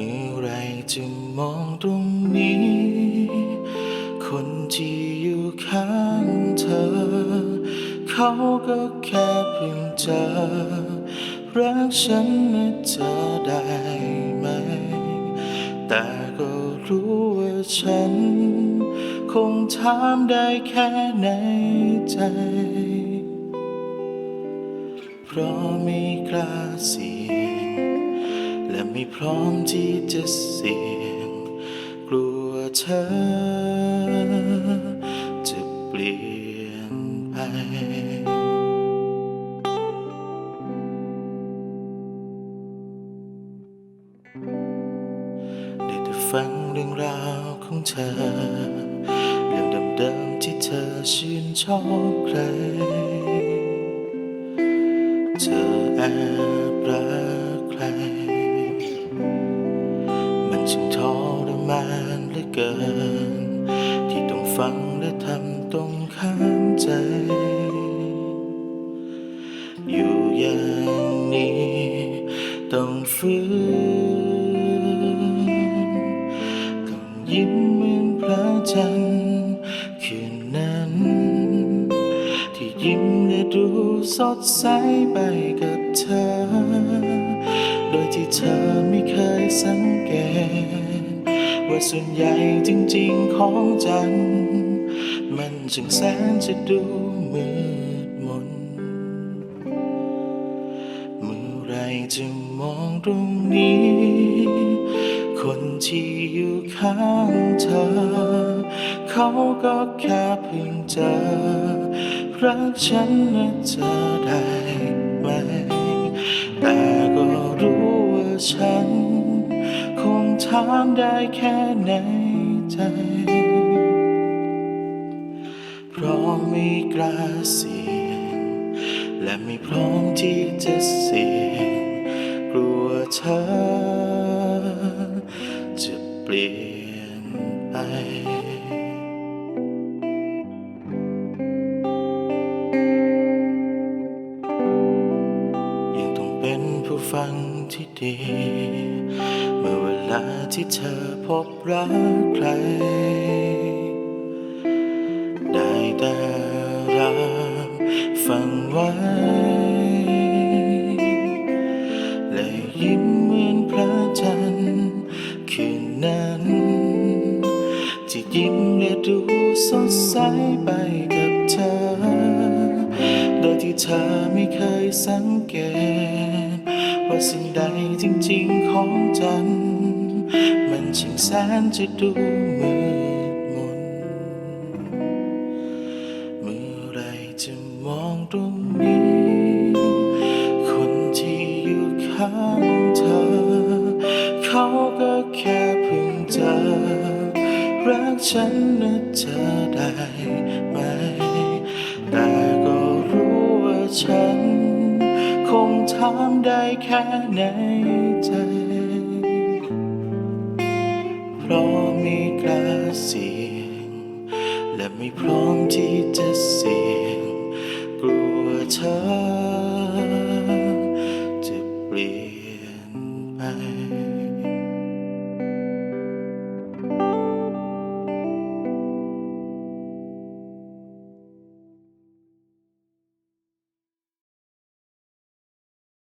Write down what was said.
มื่อไรจะมองตรงนี้ คนที่อยู่ข้างเธอ เขาก็แค่เพียงเจอ รักฉันนะเธอได้ไหม แต่ก็รู้ว่าฉัน คงถามได้แค่ในใจ เพราะไม่กล้าเสี่ย และไม่พร้อมที่จะเสี่ยง กลัวเธอ จะเปลี่ยนไปได้แต่ฟังเรื่องราวของเธอ เรื่องเดิมๆที่เธอชื่นชอบใคร เธอแอบ มานเหลือเกิน ที่ต้องฟังและทำตรงข้ามใจ อยู่อย่างนี้ ต้องฟื้นต้องยิ้มเหมือนพระจันทร์คืนนั้น ที่ยิ้มและดูสดใสไปกับเธอ โดยที่เธอไม่เคยสังเกต ว่าส่วนใหญ่จริงๆของจัน มันช่างแสนจะดูมืดมน เมื่อไรจะมองตรงนี้ คนที่อยู่ข้างเธอ เขาก็แค่เพียงเจอ รักฉันนะเธอได้ไหม แต่ก็รู้ว่าฉัน ถามได้แค่ในใจเพราะไม่กล้าเสี่ยง และไม่พร้อมที่จะเสี่ยง กลัวเธอ จะเปลี่ยนไปยังต้องเป็นผู้ฟังที่ดี ที่เธอพบรักใคร ได้แต่รับฟังไว้และยิ้มเหมือนพระจันทร์คืนนั้นที่ยิ้มและดูสดใสไปกับเธอ โดยที่เธอไม่เคยสังเกต ว่าสิ่งใดจริงๆของจัน มันช่างแสนจะดูมืดมน เมื่อไรจะมองตรงนี้ คนที่อยู่ข้างเธอ เขาก็แค่เพิ่งเจอ รักฉันนะเธอได้ไหม แต่ก็รู้ว่าฉัน คงถามได้แค่ในใจ เพราะไม่กล้าเสี่ยง และไม่พร้อมที่จะเสี่ยง กลัวเธอ